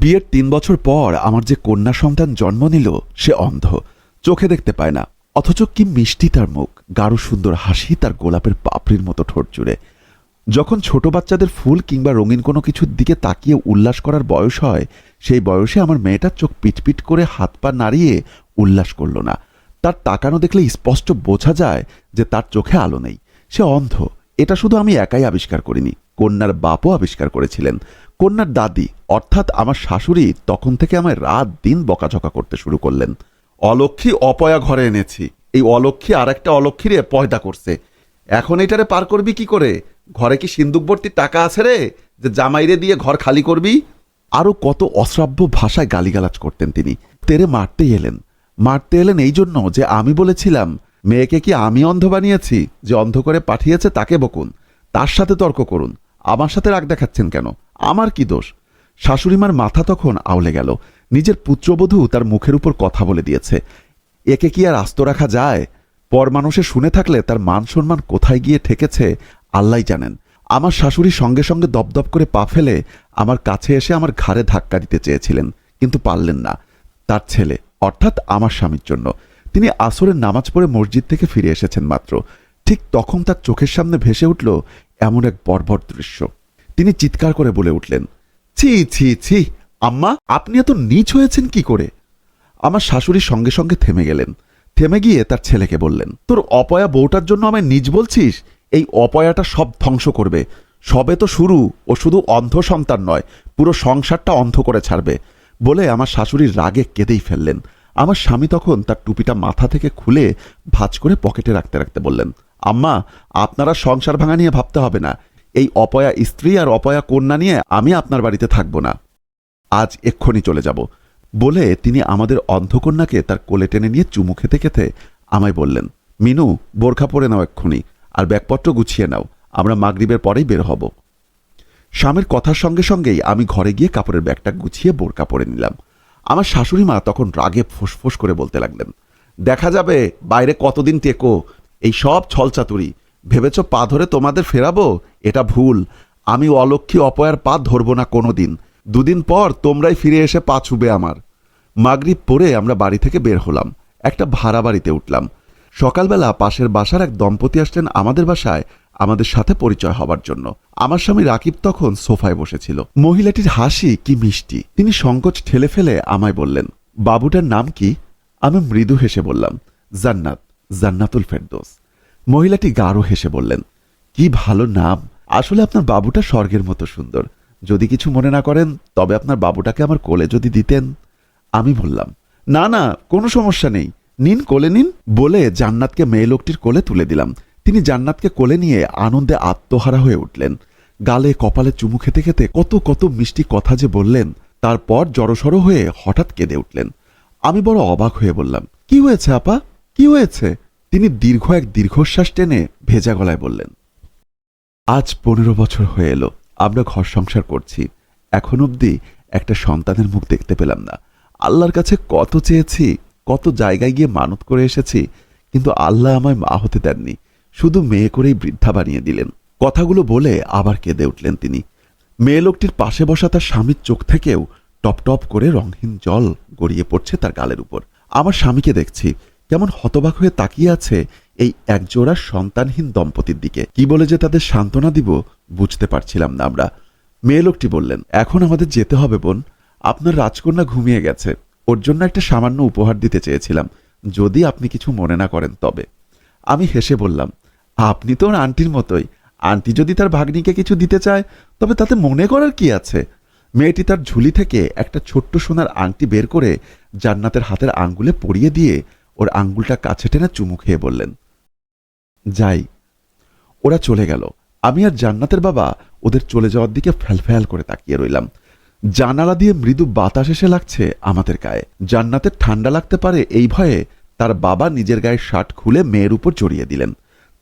বিয়ের তিন বছর পর আমার যে কন্যা সন্তান জন্ম নিল, সে অন্ধ। চোখে দেখতে পায় না, অথচ কি মিষ্টি তার মুখ, গাঢ় সুন্দর হাসি তার গোলাপের পাপড়ির মতো ঠোঁট জুড়ে। যখন ছোট বাচ্চাদের ফুল কিংবা রঙিন কোনো কিছুর দিকে তাকিয়ে উল্লাস করার বয়স হয়, সেই বয়সে আমার মেয়েটার চোখ পিটপিট করে হাত পা নাড়িয়ে উল্লাস করল না। তার তাকানো দেখলে স্পষ্ট বোঝা যায় যে তার চোখে আলো নেই। সে অন্ধ, এটা শুধু আমি একাই আবিষ্কার করিনি। কন্যার বাপও আবিষ্কার করেছিলেন। কন্যার দাদি, অর্থাৎ আমার শাশুড়ি, তখন থেকে আমায় রাত দিন বকাঝকা করতে শুরু করলেন। অলক্ষী অপয়া ঘরে এনেছি। এই অলক্ষী আর একটা অলক্ষীরে পয়দা করছে। এখন এটারে পার করবি কি করে? ঘরে কি সিন্দুকবর্তী টাকা আছে রে, যে জামাইরে দিয়ে ঘর খালি করবি? আরও কত অশ্রাব্য ভাষায় গালিগালাজ করতেন তিনি। তেরে মারতে এলেন। মারতে এলেন এই জন্য যে আমি বলেছিলাম, মেয়েকে কি আমি অন্ধ বানিয়েছি? যে অন্ধ করে পাঠিয়েছে তাকে বকুন। তার সাথে তর্ক করুন। আমার সাথে রাগ দেখাচ্ছেন কেন? আমার কি দোষ? শাশুড়িমার মাথা তখন আউলে গেল। নিজের পুত্রবধূ তার মুখের উপর কথা বলে দিয়েছে। একে কি আর আস্ত রাখা যায়? পর মানুষে শুনে থাকলে তার মান সম্মান কোথায় গিয়ে ঠেকেছে, আল্লাহ জানেন। আমার শাশুড়ি সঙ্গে সঙ্গে দপদপ করে পা ফেলে আমার কাছে এসে আমার ঘাড়ে ধাক্কা দিতে চেয়েছিলেন, কিন্তু পারলেন না। তার ছেলে, অর্থাৎ আমার স্বামীর জন্য। তিনি আসরের নামাজ পড়ে মসজিদ থেকে ফিরে এসেছেন মাত্র। ঠিক তখন তার চোখের সামনে ভেসে উঠল এমন এক বর্বর দৃশ্য। তিনি চিৎকার করে বলে উঠলেন, ছি ছি ছি, আম্মা, আপনি এত নিচ হয়েছেন কি করে? আমার শাশুড়ি সঙ্গে সঙ্গে থেমে গেলেন। থেমে গিয়ে তার ছেলেকে বললেন, তোর অপয়া বউটার জন্য আমায় নিজ বলছিস? এই অপয়াটা সব ধ্বংস করবে। সবে তো শুরু, ও শুধু অন্ধ সন্তান নয়, পুরো সংসারটা অন্ধ করে ছাড়বে। বলে আমার শাশুড়ির রাগে কেঁদেই ফেললেন। আমার স্বামী তখন তার টুপিটা মাথা থেকে খুলে ভাঁজ করে পকেটে রাখতে রাখতে বললেন আম্মা, আপনারা সংসার ভাঙা নিয়ে ভাবতে হবে না। এই অপয়া স্ত্রী আর অপয়া কন্যা নিয়ে আমি আপনার বাড়িতে থাকব না। আজ এক্ষুনি চলে যাব। বলে তিনি আমাদের অন্ধকন্যাকে তার কোলে টেনে নিয়ে চুমু খেতে খেতে আমায় বললেন, মিনু, বোরখা পরে নাও এক্ষুনি, আর ব্যাগপত্র গুছিয়ে নাও, আমরা মাগরিবের পরেই বের হব। স্বামীর কথার সঙ্গে সঙ্গেই আমি ঘরে গিয়ে কাপড়ের ব্যাগটা গুছিয়ে বোরকা পরে নিলাম। আমার শাশুড়ি মা তখন রাগে ফোঁস করে বলতে লাগলেন, দেখা যাবে বাইরে কতদিন টেকো এই সব ছলচাতুরি। ভেবেছ পা ধরে তোমাদের ফেরাবো? এটা ভুল। আমি অলক্ষী অপয়ার পা ধরব না কোনোদিন। দুদিন পর তোমরাই ফিরে এসে পা ছুবে আমার। মাগরিব পরে আমরা বাড়ি থেকে বের হলাম। একটা ভাড়া বাড়িতে উঠলাম। সকালবেলা পাশের বাসার এক দম্পতি আসলেন আমাদের বাসায়, আমাদের সাথে পরিচয় হবার জন্য। আমার স্বামী রাকিব তখন সোফায় বসেছিল। মহিলাটির হাসি কি মিষ্টি। তিনি সংকোচ ঠেলে ফেলে আমায় বললেন, বাবুটার নাম কি? আমি মৃদু হেসে বললাম, জান্নাত। জান্নাতুল ফেরদোস। মহিলাটি গাঢ় হেসে বললেন, কি ভালো নাম। আসলে আপনার বাবুটা স্বর্গের মতো সুন্দর। যদি কিছু মনে না করেন, তবে আপনার বাবুটাকে আমার কোলে যদি দিতেন। আমি বললাম, না না, কোনো সমস্যা নেই। নিন, কোলে নিন। বলে জান্নাতকে মেয়ে লোকটির কোলে তুলে দিলাম। তিনি জান্নাতকে কোলে নিয়ে আনন্দে আত্মহারা হয়ে উঠলেন। গালে, কপালে চুমু খেতে খেতে কত কত মিষ্টি কথা যে বললেন, তারপর জড়সড় হয়ে হঠাৎ কেঁদে উঠলেন। আমি বড় অবাক হয়ে বললাম, কি হয়েছে, আপা? কি হয়েছে? তিনি দীর্ঘ এক দীর্ঘশ্বাস টেনে ভেজা গলায় বললেন, আজ পনেরো বছর হয়ে এলো, আমরা ঘর সংসার করছি। এখন অবধি একটা সন্তানের মুখ দেখতে পেলাম না। আল্লাহর কাছে কত চেয়েছি, কত জায়গায় গিয়ে মানত করে এসেছি, কিন্তু আল্লাহ আমায় মা হতে দেননি। শুধু মেয়ে করেই বৃদ্ধা বানিয়ে দিলেন। কথাগুলো বলে আবার কেঁদে উঠলেন তিনি। মেয়ে লোকটির পাশে বসা তার স্বামীর চোখ থেকেও টপ টপ করে রংহীন জল গড়িয়ে পড়ছে তার গালের উপর। আমার স্বামীকে দেখছি কেমন হতবাক হয়ে তাকিয়ে আছে এই একজোড়া সন্তানহীন দম্পতির দিকে। কি বলে যে তাদের সান্ত্বনা দিব, বুঝতে পারছিলাম না আমরা। মেয়ে লোকটি বললেন, এখন আমাদের যেতে হবে, বোন। আপনার রাজকন্যা ঘুমিয়ে গেছে। ওর জন্য একটা সামান্য উপহার দিতে চেয়েছিলাম। যদি আপনি কিছু মনে না করেন তবে। আমি হেসে বললাম, আপনি তো ওর আন্টির মতোই। আন্টি যদি তার ভাগ্নিকে কিছু দিতে চায়, তবে তাতে মনে করার কি আছে? মেয়েটি তার ঝুলি থেকে একটা ছোট্ট সোনার আংটি বের করে জান্নাতের হাতের আঙ্গুলে পরিয়ে দিয়ে ওর আঙ্গুলটা কাছে টেনে চুমু খেয়ে বললেন, যাই, ওরা চলে গেল। আমি আর জান্নাতের বাবা ওদের চলে যাওয়ার দিকে ফ্যালফ্যাল করে তাকিয়ে রইলাম। জানালা দিয়ে মৃদু বাতাস এসে লাগছে আমাদের গায়ে। জান্নাতের ঠান্ডা লাগতে পারে এই ভয়ে তার বাবা নিজের গায়ে শার্ট খুলে মেয়ের উপর জড়িয়ে দিলেন।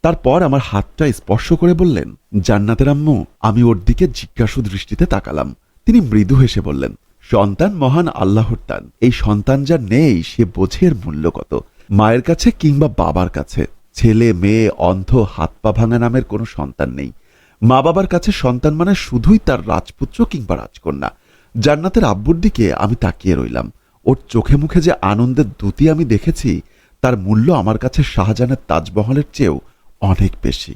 তারপর আমার হাতটা স্পর্শ করে বললেন, জান্নাতের আম্মু, আমি ওর দিকে জিজ্ঞাসু দৃষ্টিতে তাকালাম। তিনি মৃদু হেসে বললেন সন্তান মহান আল্লাহর দান। এই সন্তান যা নেই, সে বোঝের মূল্য কত? মায়ের কাছে কিংবা বাবার কাছে? ছেলে, মেয়ে, অন্ধ, হাত পা ভাঙা নামের কোনো সন্তান নেই। মা বাবার কাছে সন্তান মানে শুধুই তার রাজপুত্র কিংবা রাজকন্যা। জান্নাতের আব্বুর দিকে আমি তাকিয়ে রইলাম। ওর চোখে মুখে যে আনন্দের দ্যুতি আমি দেখেছি, তার মূল্য আমার কাছে শাহজাহানের তাজমহলের চেয়েও অনেক বেশি।